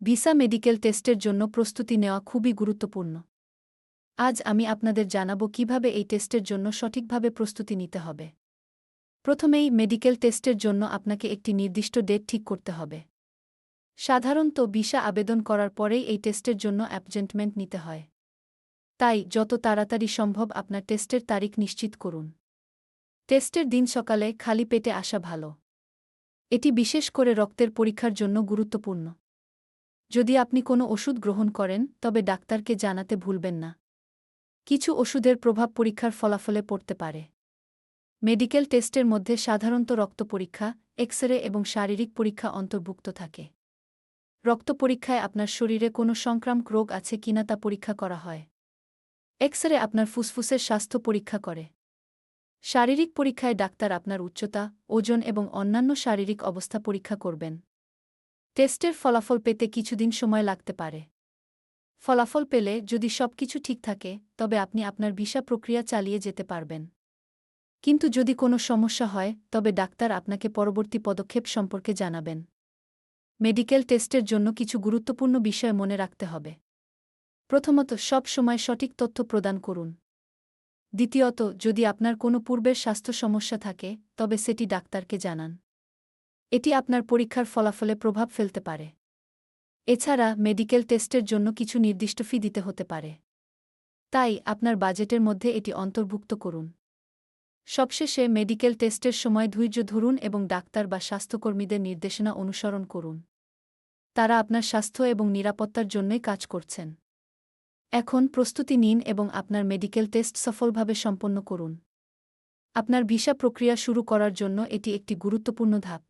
Visa medical টেস্টের জন্য প্রস্তুতি নেওয়া খুবই গুরুত্বপূর্ণ। আজ আমি আপনাদের জানাব কীভাবে এই টেস্টের জন্য সঠিকভাবে প্রস্তুতি নিতে হবে। প্রথমেই মেডিকেল টেস্টের জন্য আপনাকে একটি নির্দিষ্ট ডেট ঠিক করতে হবে। সাধারণত ভিসা আবেদন করার পরেই এই টেস্টের জন্য অ্যাপয়েন্টমেন্ট নিতে হয়। তাই যত তাড়াতাড়ি সম্ভব আপনার টেস্টের তারিখ নিশ্চিত করুন। টেস্টের দিন সকালে খালি পেটে আসা ভালো। এটি বিশেষ করে রক্তের পরীক্ষার জন্য গুরুত্বপূর্ণ। যদি আপনি কোনো ওষুধ গ্রহণ করেন, তবে ডাক্তারকে জানাতে ভুলবেন না। কিছু ওষুধের প্রভাব পরীক্ষার ফলাফলে পড়তে পারে। মেডিকেল টেস্টের মধ্যে সাধারণত রক্ত পরীক্ষা এক্স রে এবং শারীরিক পরীক্ষা অন্তর্ভুক্ত থাকে। রক্ত পরীক্ষায় আপনার শরীরে কোনো সংক্রামক রোগ আছে কিনা তা পরীক্ষা করা হয়। এক্স রে আপনার ফুসফুসের স্বাস্থ্য পরীক্ষা করে। শারীরিক পরীক্ষায় ডাক্তার আপনার উচ্চতা, ওজন এবং অন্যান্য শারীরিক অবস্থা পরীক্ষা করবেন। টেস্টের ফলাফল পেতে কিছুদিন সময় লাগতে পারে। ফলাফল পেলে যদি সবকিছু ঠিক থাকে, তবে আপনি আপনার ভিসা প্রক্রিয়া চালিয়ে যেতে পারবেন। কিন্তু যদি কোনো সমস্যা হয়, তবে ডাক্তার আপনাকে পরবর্তী পদক্ষেপ সম্পর্কে জানাবেন। মেডিকেল টেস্টের জন্য কিছু গুরুত্বপূর্ণ বিষয় মনে রাখতে হবে। প্রথমত, সব সময় সঠিক তথ্য প্রদান করুন। দ্বিতীয়ত, যদি আপনার কোনো পূর্বের স্বাস্থ্য সমস্যা থাকে, তবে সেটি ডাক্তারকে জানান। এটি আপনার পরীক্ষার ফলাফলে প্রভাব ফেলতে পারে। এছাড়া মেডিকেল টেস্টের জন্য কিছু নির্দিষ্ট ফি দিতে হতে পারে। তাই আপনার বাজেটের মধ্যে এটি অন্তর্ভুক্ত করুন। সবশেষে মেডিকেল টেস্টের সময় ধৈর্য ধরুন এবং ডাক্তার বা স্বাস্থ্যকর্মীদের নির্দেশনা অনুসরণ করুন। তারা আপনার স্বাস্থ্য এবং নিরাপত্তার জন্যই কাজ করছেন। এখন প্রস্তুতি নিন এবং আপনার মেডিকেল টেস্ট সফলভাবে সম্পন্ন করুন। আপনার ভিসা প্রক্রিয়া শুরু করার জন্য এটি একটি গুরুত্বপূর্ণ ধাপ।